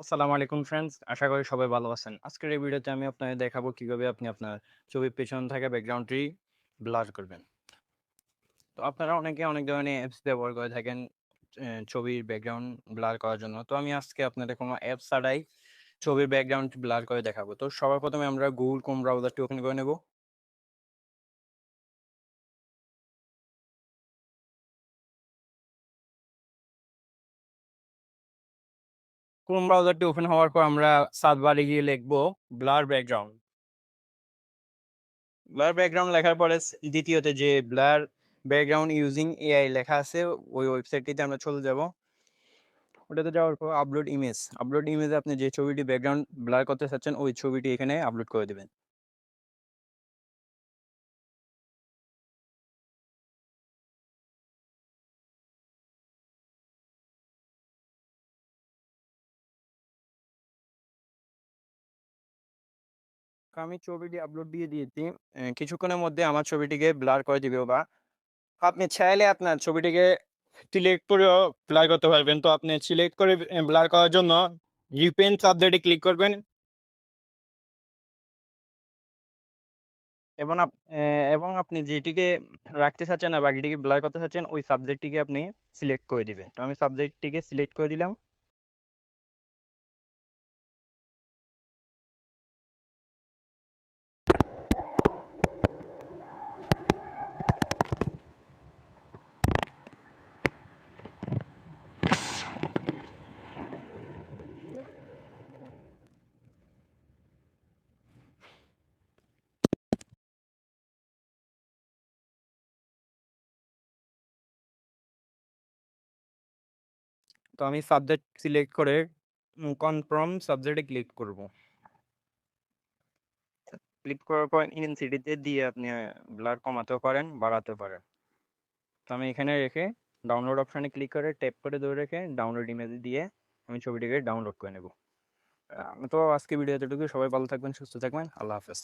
আসসালামু আলাইকুম ফ্রেন্ডস আশা করি সবাই ভালো আছেন। আজকের এই ভিডিওতে আমি আপনাদের দেখাবো কীভাবে আপনি আপনার ছবির পেছনে থাকা ব্যাকগ্রাউন্ডটি ব্লার করবেন। তো আপনারা অনেকে অনেক ধরনের অ্যাপস ব্যবহার করে থাকেন ছবির ব্যাকগ্রাউন্ড ব্লার করার জন্য। তো আমি আজকে আপনাদের কোনো অ্যাপস ছাড়াই ছবির ব্যাকগ্রাউন্ড ব্লার করে দেখাবো। তো সবার প্রথমে আমরা গুগল ক্রোম ব্রাউজারটি ওপেন করে নেব। ক্রোম ব্রাউজারটি ওপেন হওয়ার পর আমরা সাতবারে বারে গিয়ে লিখব ব্লার ব্যাকগ্রাউন্ড ব্লার ব্যাকগ্রাউন্ড লেখার পরে দ্বিতীয়তে যে ব্লার ব্যাকগ্রাউন্ড ইউজিং এআই লেখা আছে, ওই ওয়েবসাইটটিতে আমরা চলে যাব। ওটাতে যাওয়ার পর আপলোড ইমেজ আপলোড ইমেজে আপনি যে ছবিটি ব্যাকগ্রাউন্ড ব্লার করতে চাচ্ছেন, ওই ছবিটি এখানে আপলোড করে দেবেন। আমি ছবিটি আপলোড দিয়ে দিয়েছি। কিছুক্ষণের মধ্যে আমার ছবিটিকে ব্লার করে দিবে বা আপনি চাইলে আপনার ছবিটিকে সিলেক্ট করেও ব্লার করতে পারবেন। তো আপনি সিলেক্ট করে ব্লার করার জন্য রিপেন সাবজেক্টে ক্লিক করবেন। এবং এবং আপনি যেটিকে রাখতে চাচ্ছেন না বাকিটিকে ব্লার করতে চাচ্ছেন, ওই সাবজেক্টটিকে আপনি সিলেক্ট করে দিবেন। তো আমি সাবজেক্টটিকে সিলেক্ট করে দিলাম। তো আমি সাবজেক্ট সিলেক্ট করে কনফার্ম সাবজেক্টে ক্লিক করব। ক্লিক করার পর ইনসিটিতে দিয়ে আপনি ব্লার কমাতেও পারেন বাড়াতে পারেন। তো আমি এখানে রেখে ডাউনলোড অপশানে ক্লিক করে ট্যাপ করে ধরে রেখে ডাউনলোড ইমেজ দিয়ে আমি ছবিটিকে ডাউনলোড করে নেব। তো আজকে ভিডিও এতটুকু সবাই ভালো থাকবেন, সুস্থ থাকবেন। আল্লাহ হাফেজ।